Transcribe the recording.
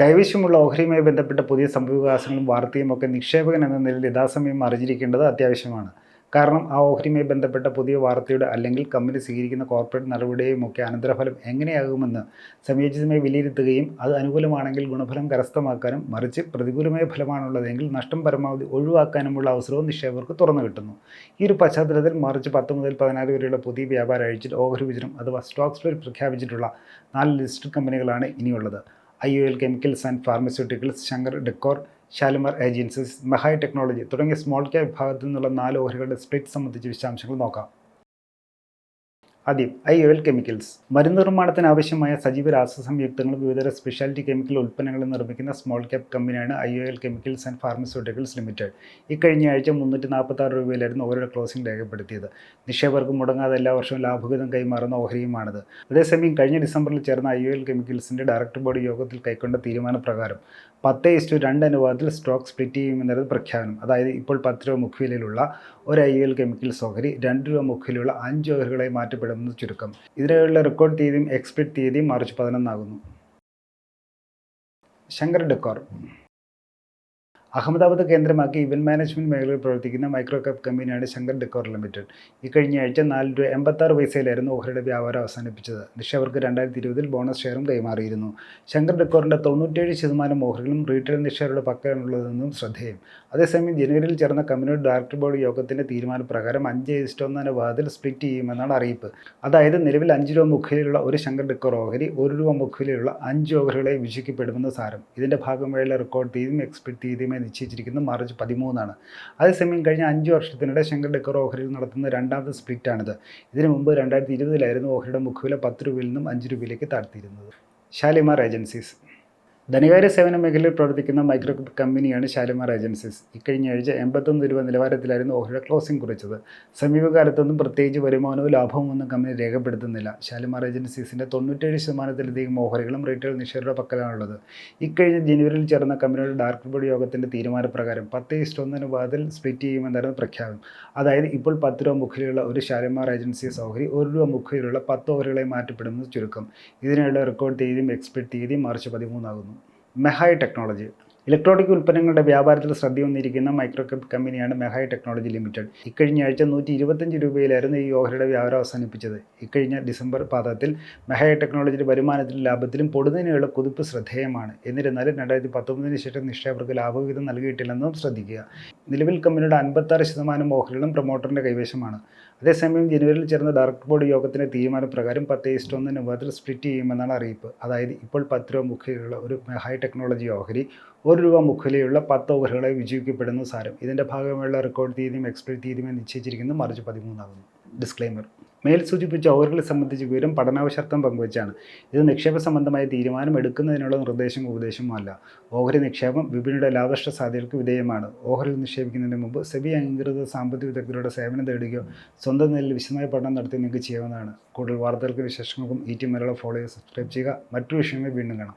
കൈവശമുള്ള ഓഹരിയുമായി ബന്ധപ്പെട്ട പുതിയ സംഭവവികാസങ്ങളും വാർത്തയും ഒക്കെ നിക്ഷേപകൻ എന്ന നിലയിൽ യഥാസമയം അറിഞ്ഞിരിക്കേണ്ടത് അത്യാവശ്യമാണ്. കാരണം ആ ഓഹരിയുമായി ബന്ധപ്പെട്ട പുതിയ വാർത്തയുടെ അല്ലെങ്കിൽ കമ്പനി സ്വീകരിക്കുന്ന കോർപ്പറേറ്റ് നടപടിയെയും ഒക്കെ അനന്തരഫലം എങ്ങനെയാകുമെന്ന് സംയോജിതമായി വിലയിരുത്തുകയും അത് അനുകൂലമാണെങ്കിൽ ഗുണഫലം കരസ്ഥമാക്കാനും മറിച്ച് പ്രതികൂലമായ ഫലമാണുള്ളതെങ്കിൽ നഷ്ടം പരമാവധി ഒഴിവാക്കാനുമുള്ള അവസരവും നിക്ഷേപകർക്ക് തുറന്നു കിട്ടുന്നു. ഈ ഒരു പശ്ചാത്തലത്തിൽ മാർച്ച് പത്ത് മുതൽ പതിനാല് വരെയുള്ള പുതിയ വ്യാപാര ആഴ്ചയിൽ ഓഹരി വിചനം അഥവാ സ്റ്റോക്ക് സ്പ്ലിറ്റ് പ്രഖ്യാപിച്ചിട്ടുള്ള നാല് ലിസ്റ്റഡ് കമ്പനികളാണ് ഇനിയുള്ളത്. I O L chemicals and pharmaceuticals Shankar decor Shalimar agencies Mehai technology തുടങ്ങിയ സ്മോൾ ക്യാപ് വിഭാഗത്തിൽ നിന്നുള്ള നാല് ഓഹരികളുടെ സ്പ്ലിറ്റ് സംബന്ധിച്ച് വിശദാംശങ്ങൾ നോക്കാം. ആദ്യം ഐ ഓയിൽ കെമിക്കൽസ്. മരുന്ന് നിർമ്മാണത്തിന് ആവശ്യമായ സജീവ രാസ രാസസംയുക്തങ്ങളും വിവിധ സ്പെഷ്യാലിറ്റി കെമിക്കൽ ഉൽപ്പന്നങ്ങൾ നിർമ്മിക്കുന്ന സ്മോൾ ക്യാപ് കമ്പനിയാണ് I oil chemicals and pharmaceuticals limited ഇക്കഴിഞ്ഞ ആഴ്ച മുന്നൂറ്റി നാൽപ്പത്തി ആറ് രൂപയിലായിരുന്നു ഓരോ ക്ലോസിംഗ് രേഖപ്പെടുത്തിയത്. നിക്ഷേപകർക്ക് മുടങ്ങാതെ എല്ലാ വർഷവും ലാഭവിധം കൈമാറുന്ന ഓഹരിയുമാണിത്. അതേസമയം കഴിഞ്ഞ ഡിസംബറിൽ ചേർന്ന ഐ ഓയിൽ കെമിക്കൽസിന്റെ ഡയറക്ടർ ബോർഡ് യോഗത്തിൽ കൈക്കൊണ്ട തീരുമാനപ്രകാരം പത്ത് ഇസ്റ്റു രണ്ട് അനുപാതത്തിൽ സ്റ്റോക്ക് സ്പ്ലിറ്റ് ചെയ്യുമെന്നത് പ്രഖ്യാപനം അതായത് ഇപ്പോൾ പത്ത് രൂപ മുഖ്യവിലയിലുള്ള ഒരു ഐ എൽ കെമിക്കൽസ് ഓഹരി രണ്ട് രൂപ മുഖ്യയിലുള്ള അഞ്ച് ഓഹരികളായി മാറ്റപ്പെടുമെന്ന് ചുരുക്കം. ഇതിനുള്ള റെക്കോർഡ് തീയതിയും എക്സ്പെക്ട് തീയതിയും മാർച്ച് പതിനൊന്നാകുന്നു. ശങ്കർ ഡെക്കോർ. അഹമ്മദാബാദ് കേന്ദ്രമാക്കി ഇവന്റ് മാനേജ്മെന്റ് മേഖലയിൽ പ്രവർത്തിക്കുന്ന മൈക്രോ കപ്പ് കമ്പനിയാണ് ശങ്കർ ഡെക്കോർ ലിമിറ്റഡ്. ഈ കഴിഞ്ഞ ആഴ്ച നാല് രൂപ എൺപത്താറ് പൈസയിലായിരുന്നു ഓഹരിയുടെ വ്യാപാരം അവസാനിപ്പിച്ചത്. നിക്ഷേപകർക്ക് രണ്ടായിരത്തി ഇരുപതിൽ ബോണസ് ഷെയറും കൈമാറിയിരുന്നു. ശങ്കർ ഡെക്കോറിന്റെ തൊണ്ണൂറ്റേഴ് ശതമാനം ഓഹരികളും റീറ്റെയിൽ നിക്ഷേപരുടെ പക്കലാണുള്ളതെന്നും ശ്രദ്ധേയം. അതേസമയം ജനുവരിയിൽ ചേർന്ന കമ്പനിയുടെ ഡയറക്ടർ ബോർഡ് യോഗത്തിന്റെ തീരുമാനപ്രകാരം അഞ്ച് ഇഷ്ടൊന്ന് വാദത്തിൽ സ്പ്ലിറ്റ് ചെയ്യുമെന്നാണ് അറിയിപ്പ്. അതായത് നിലവിൽ അഞ്ച് രൂപ മുഖ്യയിലുള്ള ഒരു ശങ്കർ ഡെക്കോർ ഓഹരി ഒരു രൂപ മുഖ്യയിലുള്ള അഞ്ച് ഓഹരികളെ വിഭജിക്കപ്പെടുമെന്ന് സാരം. ഇതിന്റെ ഭാഗമായുള്ള റെക്കോർഡ് തീയതിയും എക്സ്പെക്ട് തീയതിയുമായി നിശ്ചയിച്ചിരിക്കുന്നത് മാർച്ച് പതിമൂന്നാണ്. അതേസമയം കഴിഞ്ഞ അഞ്ച് വർഷത്തിനിടെ ശങ്കർ ഡെക്കോർ ഓഹരിയിൽ നടത്തുന്ന രണ്ടാമത്തെ സ്പ്ലിറ്റാണിത്. ഇതിനു മുമ്പ് രണ്ടായിരത്തി ഇരുപതിലായിരുന്നു ഓഹരിയുടെ മുഖവില പത്ത് രൂപയിൽ നിന്നും അഞ്ച് രൂപയിലേക്ക് താഴ്ത്തിയിരുന്നത്. ഷാലിമാർ ഏജൻസീസ്. ധനകാര്യ സേവന മേഖലയിൽ പ്രവർത്തിക്കുന്ന മൈക്രോ കമ്പനിയാണ് ഷാലിമാർ ഏജൻസീസ്. ഇക്കഴിഞ്ഞ ആഴ്ച എൺപത്തൊന്ന് രൂപ നിലവാരത്തിലായിരുന്നു ഓഹരിയുടെ ക്ലോസിംഗ് കുറിച്ചത്. സമീപകാലത്തൊന്നും പ്രത്യേകിച്ച് വരുമാനവും ലാഭവും ഒന്നും കമ്പനി രേഖപ്പെടുത്തുന്നില്ല. ഷാലിമാർ ഏജൻസീസിന്റെ തൊണ്ണൂറ്റേഴ് ശതമാനത്തിലധികം ഓഹരികളും റീറ്റെയിൽ നിക്ഷേപരുടെ പക്കലാണുള്ളത്. ഇക്കഴിഞ്ഞ ജനുവരിയിൽ ചേർന്ന കമ്പനിയുടെ ഡയറക്ടർ ബോർഡ് യോഗത്തിന്റെ തീരുമാനപ്രകാരം പത്ത് ഇഷ്ടൊന്നിന് വാതിൽ സ്പ്ലിറ്റ് ചെയ്യുമെന്നായിരുന്നു പ്രഖ്യാപനം. അതായത് ഇപ്പോൾ പത്ത് രൂപ മുഖ്യയിലുള്ള ഒരു ഷാലിമാർ ഏജൻസീസ് ഓഹരി ഒരു രൂപ മുഖ്യയിലുള്ള പത്ത് ഓഹരികളായി മാറ്റപ്പെടുമെന്ന് ചുരുക്കം. ഇതിനുള്ള റെക്കോർഡ് തീയതിയും എക്സ്പെക്ട് തീയതിയും മാർച്ച് പതിമൂന്നാകുന്നു. മെഹായ് ടെക്നോളജി. ഇലക്ട്രോണിക് ഉൽപ്പന്നങ്ങളുടെ വ്യാപാരത്തിൽ ശ്രദ്ധയൊന്നിരിക്കുന്ന മൈക്രോകപ്പ് കമ്പനിയാണ് മെഹായ് ടെക്നോളജി ലിമിറ്റഡ്. ഇക്കഴിഞ്ഞ ആഴ്ച നൂറ്റി ഇരുപത്തഞ്ച് രൂപയിലായിരുന്നു ഈ ഓഹരിയുടെ വ്യാപാരം അവസാനിപ്പിച്ചത്. ഇക്കഴിഞ്ഞ ഡിസംബർ പാദത്തിൽ മെഹായ് ടെക്നോളജിയുടെ വരുമാനത്തിലും ലാഭത്തിലും പൊടുന്നതിനുള്ള കുതിപ്പ് ശ്രദ്ധേയമാണ്. എന്നിരുന്നാലും രണ്ടായിരത്തി പത്തൊമ്പതിന് ശേഷം നിക്ഷേപകർക്ക് ലാഭവിഹിതം നൽകിയിട്ടില്ലെന്നും ശ്രദ്ധിക്കുക. നിലവിൽ കമ്പനിയുടെ അൻപത്താറ് ശതമാനം ഓഹരികളും പ്രൊമോട്ടറിന്റെ കൈവശമാണ്. അതേസമയം ജനുവരിയിൽ ചേർന്ന ഡയറക്ടർ ബോർഡ് യോഗത്തിന്റെ തീരുമാനപ്രകാരം പത്ത് ഈസ്റ്റ് ഒന്ന് അനുപാതത്തിൽ സ്പ്ലിറ്റ് ചെയ്യുമെന്നാണ് അറിയിപ്പ്. അതായത് ഇപ്പോൾ പത്ത് രൂപ മുഖ്യയിലുള്ള ഒരു ഹൈ ടെക്നോളജി ഓഹരി ഒരു രൂപ മുഖ്യയിലുള്ള പത്ത് ഓഹരികളെ വിജയിക്കപ്പെടുന്നു സാരം. ഇതിന്റെ ഭാഗമായുള്ള റെക്കോർഡ് തീയതിയും എക്സ്പ്ലിറ്റ് തീയതിയും നിശ്ചയിച്ചിരിക്കുന്നത് മാർച്ച് പതിമൂന്നാകുന്നു ഡിസ്ക്ലൈമർ മേൽ സൂചിപ്പിച്ച ഓവറുകളെ സംബന്ധിച്ച് വിവരം പഠനാവശർത്ഥം പങ്കുവച്ചാണ്. ഇത് നിക്ഷേപ സംബന്ധമായ തീരുമാനം എടുക്കുന്നതിനുള്ള നിർദ്ദേശം ഉപദേശമല്ല ഓഹരി നിക്ഷേപം വിപണിയുടെ ലാഭഷ്ട സാധ്യതകൾക്ക് വിധേയമാണ്. ഓഹരിയിൽ നിക്ഷേപിക്കുന്നതിന് മുമ്പ് സെബി അംഗീകൃത സാമ്പത്തിക വിദഗ്ധരുടെ സേവനം തേടുകയോ സ്വന്തം നിലയിൽ വിശദമായ പഠനം നടത്തി നിങ്ങൾക്ക് ചെയ്യാവുന്നതാണ്. കൂടുതൽ വാർത്തകൾക്ക് വിശേഷങ്ങൾക്കും ഈ ടി മലയാളം ഫോളോ ചെയ്ത് സബ്സ്ക്രൈബ് ചെയ്യുക. മറ്റു വിഷയങ്ങൾ വീണ്ടും കാണാം.